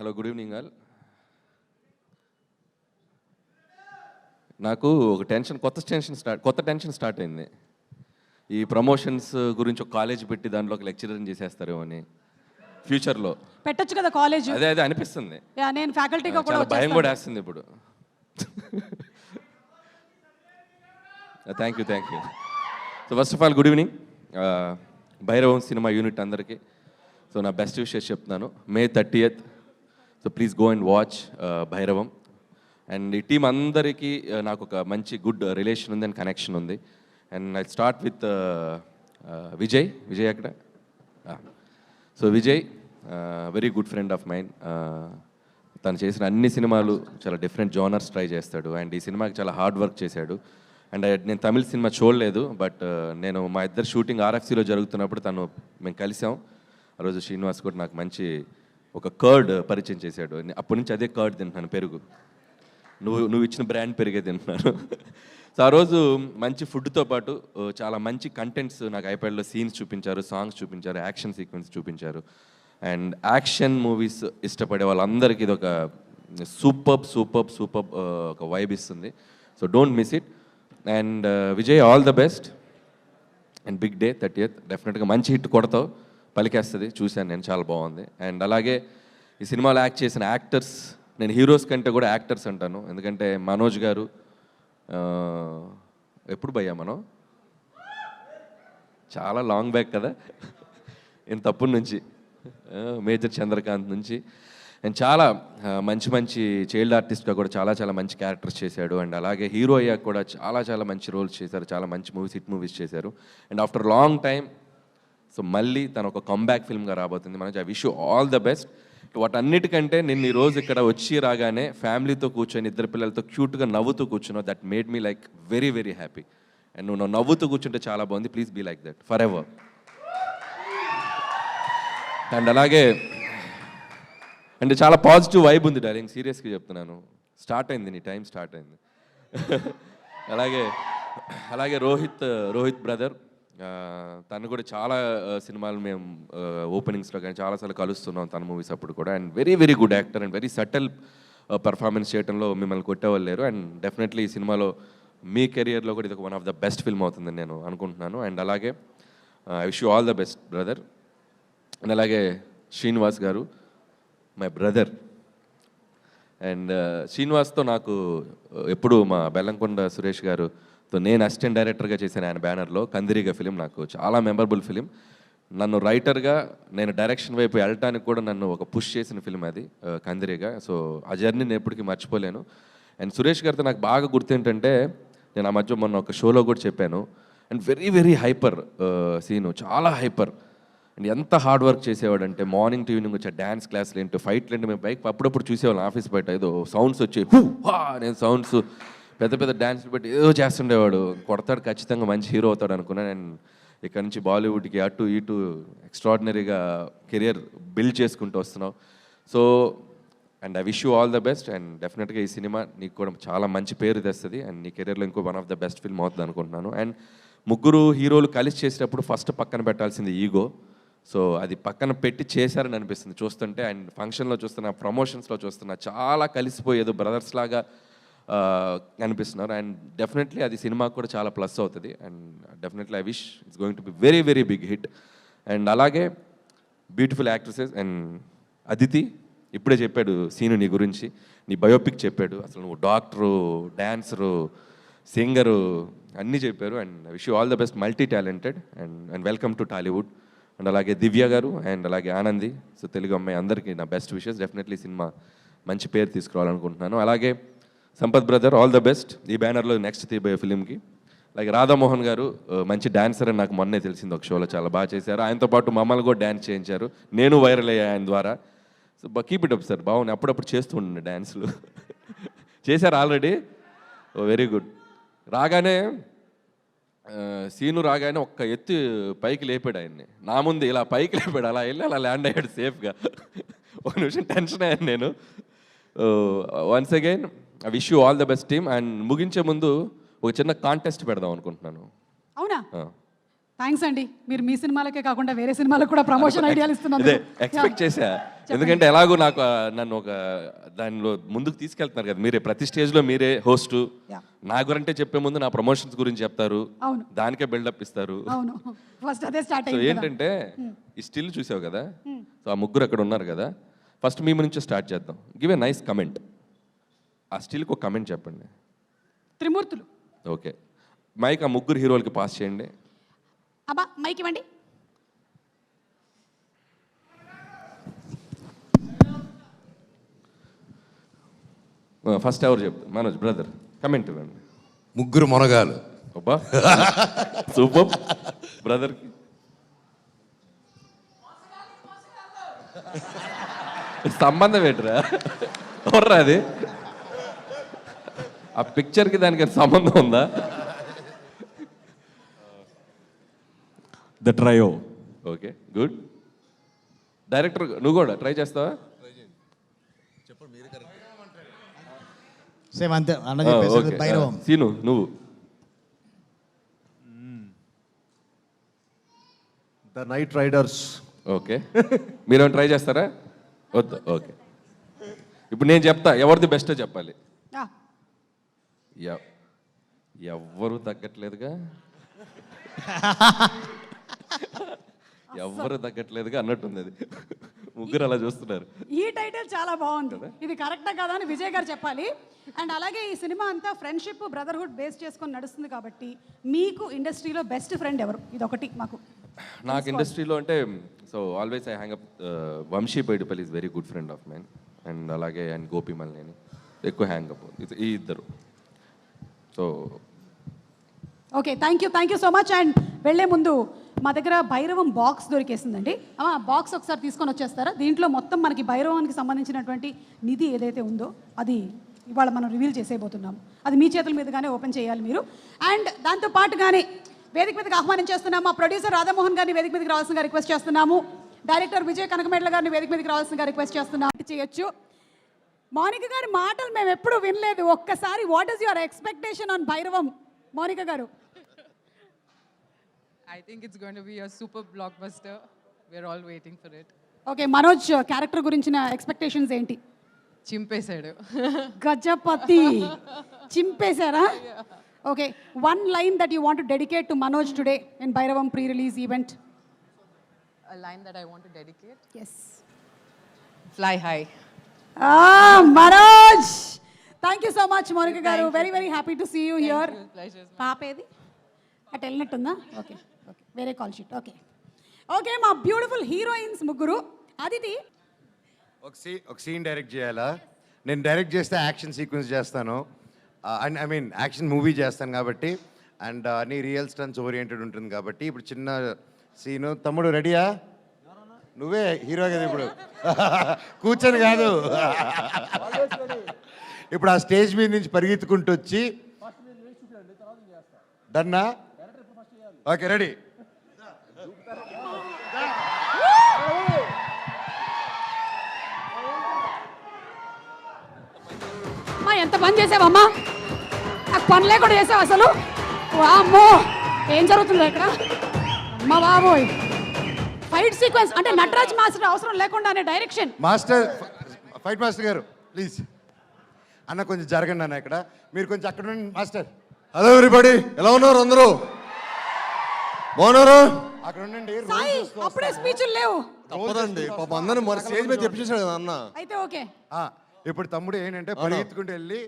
Hello good evening all. నాకు ఒక tension కొత్త టెన్షన్ స్టార్ట్ కొత్త టెన్షన్ స్టార్ట్ అయింది. ఈ ప్రమోషన్స్ గురించి ఒక కాలేజ్ పెట్టి దాంట్లో ఒక లెక్చరర్ చేసేస్తారేమో అని ఫ్యూచర్లో. పెట్టొచ్చు కదా కాలేజ్? అదే అదే అనిపిస్తుంది. నేను ఫ్యాకల్టీగా కూడా భయం. కూడా వేస్తుంది ఇప్పుడు. Thank you thank you so first of all good evening Bhairavam cinema unit అందరికీ. సో నా బెస్ట్ విషెస్ చెప్తున్నాను. May thirtieth so please go and watch Bhairavam and ఈ టీం అందరికీ uh, నాకు ఒక మంచి గుడ్ రిలేషన్ uh, ఉంది అండ్ కనెక్షన్ ఉంది. And I start with Vijay Vijay అక్కడ so Vijay very good friend of mine తను చేసిన అన్ని సినిమాలు చాలా డిఫరెంట్ జోనర్స్ ట్రై చేస్తాడు. అండ్ ఈ సినిమాకి చాలా హార్డ్ వర్క్ చేశాడు. అండ్ నేను తమిళ సినిమా చూడలేదు బట్ uh, నేను మా ఇద్దరు షూటింగ్ ఆర్ఎఫ్సీలో జరుగుతున్నప్పుడు తను మేము కలిసాం. ఆ రోజు శ్రీనివాస్ కూడా నాకు మంచి ఒక కర్డ్ పరిచయం చేశాడు. అప్పటి నుంచి అదే కర్డ్ తింటున్నాను పెరుగు. నువ్వు నువ్వు ఇచ్చిన బ్రాండ్ పెరిగే తింటున్నాను. సో ఆ రోజు మంచి ఫుడ్తో పాటు చాలా మంచి కంటెంట్స్ నాకు ఐప్యాడ్లో సీన్స్ చూపించారు సాంగ్స్ చూపించారు యాక్షన్ సీక్వెన్స్ చూపించారు. అండ్ యాక్షన్ మూవీస్ ఇష్టపడే వాళ్ళందరికీ ఇది ఒక సూపర్ సూపర్ సూపర్ ఒక వైబ్ ఇస్తుంది. So don't miss it and Vijay all the best and big day thirty eighth డెఫినెట్గా మంచి హిట్ కొడతావు. పలికేస్తుంది. చూశాను నేను చాలా బాగుంది. అండ్ అలాగే ఈ సినిమాలో యాక్ట్ చేసిన యాక్టర్స్ నేను హీరోస్ కంటే కూడా యాక్టర్స్ అంటాను. ఎందుకంటే మనోజ్ గారు ఎప్పుడు భయ్యా మనం? చాలా లాంగ్ బ్యాక్ కదా? ఇంత అప్పటి నుంచి. మేజర్ చంద్రకాంత్ నుంచి. అండ్ చాలా మంచి మంచి చైల్డ్ ఆర్టిస్ట్గా కూడా చాలా చాలా మంచి క్యారెక్టర్స్ చేశాడు. అండ్ అలాగే హీరో అయ్యాక కూడా చాలా చాలా మంచి రోల్స్ చేశారు. చాలా మంచి మూవీస్ హిట్ మూవీస్ చేశారు. And after long time so మళ్ళీ తను ఒక కంబ్యాక్ ఫిల్మ్గా రాబోతుంది. మనకి I wish all the best వాటన్నిటికంటే నిన్న ఈ రోజు ఇక్కడ వచ్చి రాగానే ఫ్యామిలీతో కూర్చొని ఇద్దరు పిల్లలతో క్యూట్గా నవ్వుతూ కూర్చున్నావు. That made me like very very happy and నువ్వు నువ్వు నవ్వుతూ కూర్చుంటే చాలా బాగుంది. Please be like that forever and అలాగే అంటే చాలా పాజిటివ్ వైబ్ ఉంది డార్లింగ్ సీరియస్గా చెప్తున్నాను. స్టార్ట్ అయింది నీ టైం స్టార్ట్ అయింది. అలాగే అలాగే రోహిత్ రోహిత్ బ్రదర్ తను కూడా చాలా సినిమాలు మేము ఓపెనింగ్స్లో కానీ చాలాసార్లు కలుస్తున్నాం తన మూవీస్ అప్పుడు కూడా. And very very good actor and very subtle performance చేయడంలో మిమ్మల్ని కొట్టేవాళ్ళు లేరు. అండ్ డెఫినెట్లీ ఈ సినిమాలో మీ కెరియర్లో కూడా ఇది ఒక one of the best film అవుతుందని నేను అనుకుంటున్నాను. అండ్ అలాగే I wish you all the best brother and అలాగే శ్రీనివాస్ గారు మై బ్రదర్ అండ్ శ్రీనివాస్తో నాకు ఎప్పుడు మా బెల్లంకొండ సురేష్ గారు సో నేను అసిస్టెంట్ డైరెక్టర్గా చేశాను ఆయన బ్యానర్లో కందిరిగా ఫిలిం నాకు చాలా మెమరబుల్ ఫిలిం నన్ను రైటర్గా నేను డైరెక్షన్ వైపు వెళ్ళటానికి కూడా నన్ను ఒక పుష్ చేసిన ఫిలిం అది కందిరిగా. సో ఆ జర్నీ నేను ఎప్పటికీ మర్చిపోలేను. అండ్ సురేష్ గారితో నాకు బాగా గుర్తు ఏంటంటే నేను ఆ మధ్య మొన్న ఒక షోలో కూడా చెప్పాను. And very very hyper Seenu చాలా హైపర్ అండ్ ఎంత హార్డ్ వర్క్ చేసేవాడంటే మార్నింగ్ టు ఈవినింగ్ వచ్చే డ్యాన్స్ క్లాసులు ఏంటి ఫైట్లు ఏంటి మేము బైక్ అప్పుడప్పుడు చూసేవాళ్ళం ఆఫీస్ బయట. ఏదో సౌండ్స్ వచ్చి హూ హా నేను సౌండ్స్ పెద్ద పెద్ద డ్యాన్స్లు పెట్టి ఏదో చేస్తుండేవాడు. కొడతాడు ఖచ్చితంగా మంచి హీరో అవుతాడు అనుకున్నాను అండ్ ఇక్కడ నుంచి బాలీవుడ్కి అటు ఇటు ఎక్స్ట్రాడినరీగా కెరియర్ బిల్డ్ చేసుకుంటూ వస్తున్నావు. So and I wish you all the best and డెఫినెట్గా ఈ సినిమా నీకు కూడా చాలా మంచి పేరు తెస్తుంది అండ్ నీ కెరియర్లో ఇంకో one of the best film అవుతుంది అనుకుంటున్నాను. అండ్ ముగ్గురు హీరోలు కలిసి చేసేటప్పుడు ఫస్ట్ పక్కన పెట్టాల్సింది ఈగో. సో అది పక్కన పెట్టి చేశారని అనిపిస్తుంది. చూస్తుంటే అండ్ ఫంక్షన్లో చూస్తున్నా ప్రమోషన్స్లో చూస్తున్నా చాలా కలిసిపోయేదో బ్రదర్స్ లాగా కనిపిస్తున్నారు అండ్ డెఫినెట్లీ అది సినిమాకు కూడా చాలా ప్లస్ అవుతుంది. And definitely I wish it's going to be very very big hit and అలాగే బ్యూటిఫుల్ యాక్ట్రసెస్ అండ్ అదితి ఇప్పుడే చెప్పాడు సీను నీ గురించి. నీ బయోపిక్ చెప్పాడు. అసలు నువ్వు డాక్టరు డ్యాన్సరు సింగరు అన్నీ చెప్పారు. And wish you all the best multi talented and and welcome to Tollywood and అలాగే దివ్య గారు అండ్ అలాగే ఆనంది. సో తెలుగు అమ్మాయి అందరికీ నా బెస్ట్ విషెస్ డెఫినెట్లీ సినిమా మంచి పేరు తీసుకురావాలనుకుంటున్నాను. అలాగే Sampath brother all the best ఈ బ్యానర్లో నెక్స్ట్ తీయబోయే ఫిలింకి. లైక్ రాధామోహన్ గారు మంచి డాన్సర్ అని నాకు మొన్నే తెలిసింది ఒక షోలో చాలా బాగా చేశారు. ఆయనతో పాటు మమ్మల్ని కూడా డ్యాన్స్ చేయించారు. నేను వైరల్ అయ్యా ఆయన ద్వారా. So keep it up sir బాగుంది అప్పుడప్పుడు చేస్తూ ఉండండి డ్యాన్స్లు చేశారు ఆల్రెడీ ఓ వెరీ గుడ్ రాగానే సీను రాగానే ఒక్క ఎత్తు పైకి లేపాడు ఆయన్ని. నా ముందు ఇలా పైకి లేపాడు. అలా వెళ్ళి అలా ల్యాండ్ అయ్యాడు సేఫ్గా ఒక నిమిషం టెన్షన్ అయ్యాను నేను. Oh, once again I wish you all the best team and ముగించే ముందు ఒక చిన్న కాంటెస్ట్ పెడదాం అనుకుంటున్నాను. అవునా. థ్యాంక్స్ అండి. మీరు మీ సినిమాలకే కాకుండా వేరే సినిమాలకు కూడా ప్రమోషన్ ఐడియాలు ఇస్తున్నారు ఇదే ఎక్స్పెక్ట్ చేశా. ఎందుకంటే ఎలాగో నాకు నన్ను ఒక దానిలో ముందుకు తీసుకెళ్తున్నారు కదా. మీరే ప్రతి స్టేజ్లో మీరే హోస్ట్. నా గురంటే చెప్పే ముందు నా ప్రమోషన్స్ గురించి చెప్తారు. అవును. దానికే బిల్డప్ ఇస్తారు. అవును. ఫస్ట్ అదే స్టార్ట్. ఏంటంటే ఈ స్టిల్ చూసావు కదా? సో ఆ ముగ్గురు అక్కడ ఉన్నారు కదా? ఫస్ట్ మీ నుంచి స్టార్ట్ చేద్దాం. గివ్ ఏ నైస్ కమెంట్ ఆ స్టిల్కి ఒక కమెంట్ చెప్పండి. త్రిమూర్తులు. ఓకే. మైక్ ఆ ముగ్గురు హీరోలకి పాస్ చేయండి. అబ్బా మైక్ ఇవ్వండి. ఫస్ట్ ఎవరు చెప్తారు మనోజ్ బ్రదర్ కమెంట్ ఇవ్వండి. ముగ్గురు మొనగాలు అబ్బా సూపర్. బ్రదర్కి సంబంధం ఏంట్రా? ఎవర్రా అది? ఆ పిక్చర్కి దానికి సంబంధం ఉందా? The trio okay good director నువ్వు కూడా ట్రై చేస్తావా? సేమ్ అంతే అన్న చెప్పేసి. భైరవం. ఆ, సీను నువ్వు. ద నైట్ రైడర్స్ ఓకే మీరేమైనా ట్రై చేస్తారా? వద్దు ఓకే ఇప్పుడు నేను చెప్తా ఎవరిది బెస్టో చెప్పాలి? ఎవ్వరు తగ్గట్లేదుగా. ఎవ్వరు తగ్గట్లేదుగా అన్నట్టుంది అది. ముగ్గురు అలా చూస్తున్నారు. ఈ టైటిల్ చాలా బాగుంది. ఇది కరెక్టా కదా అని విజయ్ గారు చెప్పాలి. అండ్ అలాగే ఈ సినిమా అంతా ఫ్రెండ్షిప్ బ్రదర్హుడ్ బేస్ చేసుకొని నడుస్తుంది కాబట్టి మీకు ఇండస్ట్రీలో బెస్ట్ ఫ్రెండ్ ఎవరు? ఇది ఒకటి మాకు. నాకు ఇండస్ట్రీలో అంటే so always I hang up Vamshi Paidipally is very good friend of mine and అలాగే అండ్ గోపి మల్లేని ఎక్కువ హ్యాంగ్ అప్. ఈ ఇద్దరు. So okay thank you thank you so much and వెళ్ళే ముందు మా దగ్గర భైరవం బాక్స్ దొరికేసిందండి. ఆ బాక్స్ ఒకసారి తీసుకొని వచ్చేస్తారా? దీంట్లో మొత్తం మనకి భైరవానికి సంబంధించినటువంటి నిధి ఏదైతే ఉందో అది ఇవాళ మనం రివీల్ చేసేయబోతున్నాం. అది మీ చేతుల మీదుగానే ఓపెన్ చేయాలి మీరు. అండ్ దాంతో పాటుగానే వేదిక మీదకి ఆహ్వానం చేస్తున్నాము మా ప్రొడ్యూసర్ రాధామోహన్ గారిని వేదిక మీదకి రావాల్సిందిగా రిక్వెస్ట్ చేస్తున్నాము. డైరెక్టర్ విజయ్ కనకమేట్ల గారిని వేదిక మీదకి రావాల్సిందిగా రిక్వెస్ట్ చేస్తున్నాము. చేయొచ్చు. మౌనిక గారి మాటలు మేము ఎప్పుడూ వినలేదు. ఒక్కసారి what is your expectation on Bhairavam Mounika garu? I think it's going to be a super blockbuster. We're all waiting for it. Okay Manoj character గురించిన ఎక్స్పెక్టేషన్స్ ఏంటి? చింపేశాడు. Gajapati! చింపేశారా? Okay one line that you want dedicate to Manoj today in Bhairavam pre release event A line that I want to dedicate? Yes Fly high. Manoj! Thank you so much Mounika garu. Very very happy to see you here Pleasure. పాప ఏది? అటు వెళ్ళినట్టుందా okay okay వేరే call sheet okay okay మా beautiful heroines ముగ్గురు. అదితి. ఒక see ఒక scene direct చేయాలా? నేను డైరెక్ట్ చేస్తే యాక్షన్ సీక్వెన్స్ చేస్తాను. And I mean action movie చేస్తాను కాబట్టి అండ్ అన్ని రియల్ స్టన్స్ ఓరియంటెడ్ ఉంటుంది కాబట్టి ఇప్పుడు చిన్న సీను తమ్ముడు రెడీయా నువ్వే హీరో కదా ఇప్పుడు. కూర్చొని కాదు. ఇప్పుడు ఆ స్టేజ్ మీద నుంచి పరిగెత్తుకుంటూ వచ్చి డన్నా? Okay ready. ఎంత పని చేసావమ్మా? నాకు పనులే కూడా చేసావు అసలు? అమ్మో ఏం జరుగుతుంది ఇక్కడ? అమ్మ బాబోయ్. ఫైట్ సీక్వెన్స్ అంటే నటరాజ్ మాస్టర్ అవసరం లేకుండానే direction master fight master garu please. అన్న కొంచెం జరగండి అన్న ఇక్కడ. మీరు కొంచెం అక్కడ ఉండండి మాస్టర్. హలో ఎవ్రీబడి ఎలా ఉన్నారు అందరూ? బాగున్నారా? అక్కడ ఉండండి అప్పుడే. స్పీచ్లు లేవు. తప్పదండి. పాప అందరిని మరి స్టేజ్ మీద తెప్పించేసాడు కదా అన్న. అయితే ఓకే. ఆ, ఇప్పుడు తమ్ముడు ఏంటంటే పరిగెత్తుకుంటూ వెళ్ళి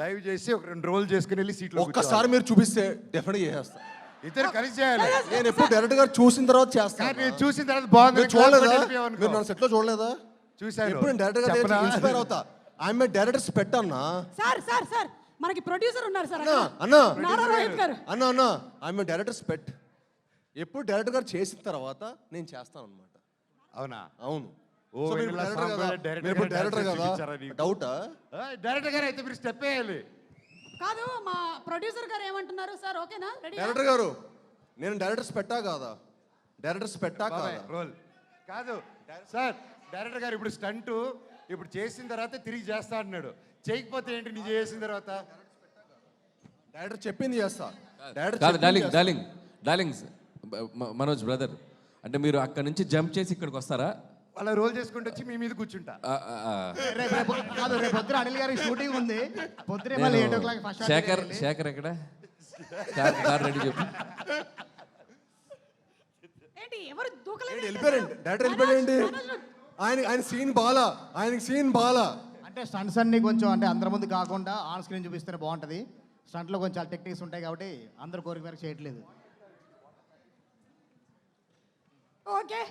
డైవ్ చేసి ఒక రెండు రోజులు చేసుకుని వెళ్ళి సీట్లో ఒక్కసారి మీరు చూపిస్తే డెఫినెట్ చేసేస్తా. ఇద్దరు కలిసి చేయాలి. నేను ఎప్పుడు డైరెక్ట్గా చూసిన తర్వాత చేస్తాను నేను చూసిన తర్వాత బాగుంది. మీరు చూడలేదా? మీరు నన్ను సెట్లో చూడలేదా? చూశాను. ఎప్పుడు డైరెక్ట్గా చెప్పనా? ఇన్స్పైర్ అవుతా. I'm director's పెట్టన్నా? Sir sir sir. మనకి ప్రొడ్యూసర్ ఉన్నారు సార్ అన్నా. అన్నా. అన్న అన్న. I'm director's pet. ఎప్పుడు డైరెక్టర్ గారు చేసిన తర్వాత నేను చేస్తాను అనమాట అవునా? అవును. ఓ, డైరెక్టర్ కదా? డౌటా? ఆ, డైరెక్టర్ గారు అయితే మీరు స్టెప్ వేయాలి. కాదు మా ప్రొడ్యూసర్ గారు ఏమంటున్నారు? సార్ ఓకేనా? రెడీ డైరెక్టర్ గారు నేను డైరెక్టర్స్ పెట్టా కాదా? డైరెక్టర్స్ పెట్టా కాదా? రోల్. కాదు సార్ డైరెక్టర్ గారు ఇప్పుడు స్టంట్ ఇప్పుడు చేసిన తర్వాత తిరిగి చేస్తా అంటున్నాడు చేయకపోతే ఏంటి నీ చేసిన తర్వాత? డైరెక్టర్ చెప్పింది చేస్తా. Director darling. Darling darlings Manoj brother అంటే మీరు అక్కడ నుంచి జంప్ చేసి ఇక్కడికి వస్తారా? అలా రోల్ చేసుకుంటూ వచ్చి మీ మీద కూర్చుంటా. రేపు కాదు రేపు పొద్దున అనిల్ గారికి షూటింగ్ ఉంది. పొద్దునే మళ్ళీ eight o'clock first Shekhar Shekhar ఎక్కడ? కార్ రెడీ చెప్పు. ఏంటి ఎవరు దూకలేదు? వెళ్ళిపోయారండి డైరెక్టర్ వెళ్ళిపోయాడండి ఆయన ఆయన సీన్ బాలా? ఆయనకి సీన్ బాలా? అంటే స్టంట్స్ అన్ని కొంచెం అంటే అందరి ముందు కాకుండా ఆన్ స్క్రీన్ చూపిస్తేనే బాగుంటుంది. స్టంట్లో కొంచెం చాలా టెక్నిక్స్ ఉంటాయి కాబట్టి అందరు కోరిక మేరకు చేయట్లేదు. ఓకే.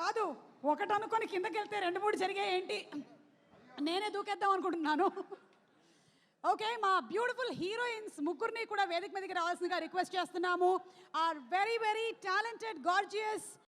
కాదు ఒకటి అనుకొని కిందకి వెళ్తే రెండు మూడు జరిగాయి ఏంటి నేనే దూకేద్దాం అనుకుంటున్నాను. ఓకే మా బ్యూటిఫుల్ హీరోయిన్స్ ముగ్గురిని కూడా వేదిక మీదకి రావాల్సిందిగా రిక్వెస్ట్ చేస్తున్నాము. Are very very talented gorgeous